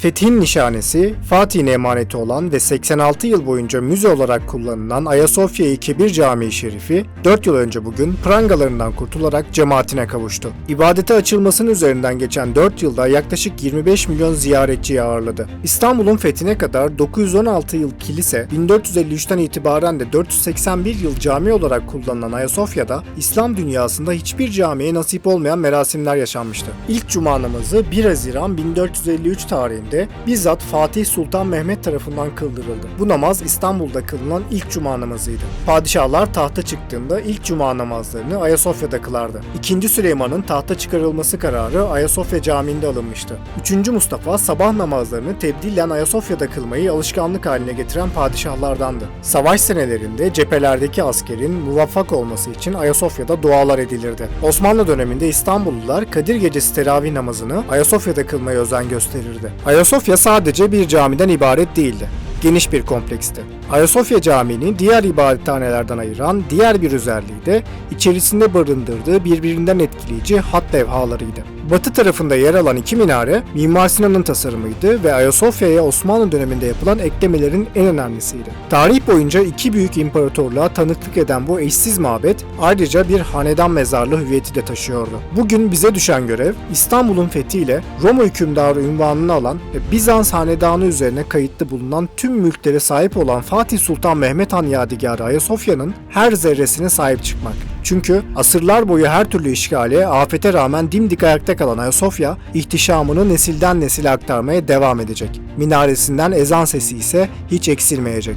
Fethin nişanesi, Fatih'in emaneti olan ve 86 yıl boyunca müze olarak kullanılan Ayasofya-i Kebir Camii Şerifi, 4 yıl önce bugün prangalarından kurtularak cemaatine kavuştu. İbadete açılmasının üzerinden geçen 4 yılda yaklaşık 25 milyon ziyaretçiyi ağırladı. İstanbul'un fethine kadar 916 yıl kilise, 1453'ten itibaren de 481 yıl cami olarak kullanılan Ayasofya'da İslam dünyasında hiçbir camiye nasip olmayan merasimler yaşanmıştı. İlk cuma namazı 1 Haziran 1453 tarihinde bizzat Fatih Sultan Mehmet tarafından kıldırıldı. Bu namaz İstanbul'da kılınan ilk cuma namazıydı. Padişahlar tahta çıktığında ilk cuma namazlarını Ayasofya'da kılardı. İkinci Süleyman'ın tahta çıkarılması kararı Ayasofya Camii'nde alınmıştı. Üçüncü Mustafa sabah namazlarını tebdilen Ayasofya'da kılmayı alışkanlık haline getiren padişahlardandı. Savaş senelerinde cephelerdeki askerin muvaffak olması için Ayasofya'da dualar edilirdi. Osmanlı döneminde İstanbullular Kadir Gecesi teravih namazını Ayasofya'da kılmaya özen gösterirdi. Ayasofya sadece bir camiden ibaret değildi geniş bir kompleksti. Ayasofya Camii'ni diğer ibadethanelerden ayıran diğer bir özelliği de içerisinde barındırdığı birbirinden etkileyici hat levhalarıydı. Batı tarafında yer alan iki minare Mimar Sinan'ın tasarımıydı ve Ayasofya'ya Osmanlı döneminde yapılan eklemelerin en önemlisiydi. Tarih boyunca iki büyük imparatorluğa tanıklık eden bu eşsiz mabet ayrıca bir hanedan mezarlığı hüviyeti de taşıyordu. Bugün bize düşen görev İstanbul'un fethiyle Roma hükümdarı ünvanını alan ve Bizans hanedanı üzerine kayıtlı bulunan tüm mülklere sahip olan Fatih Sultan Mehmet Han Yadigarı Ayasofya'nın her zerresine sahip çıkmak. Çünkü asırlar boyu her türlü işgale, afete rağmen dimdik ayakta kalan Ayasofya, ihtişamını nesilden nesile aktarmaya devam edecek. Minaresinden ezan sesi ise hiç eksilmeyecek.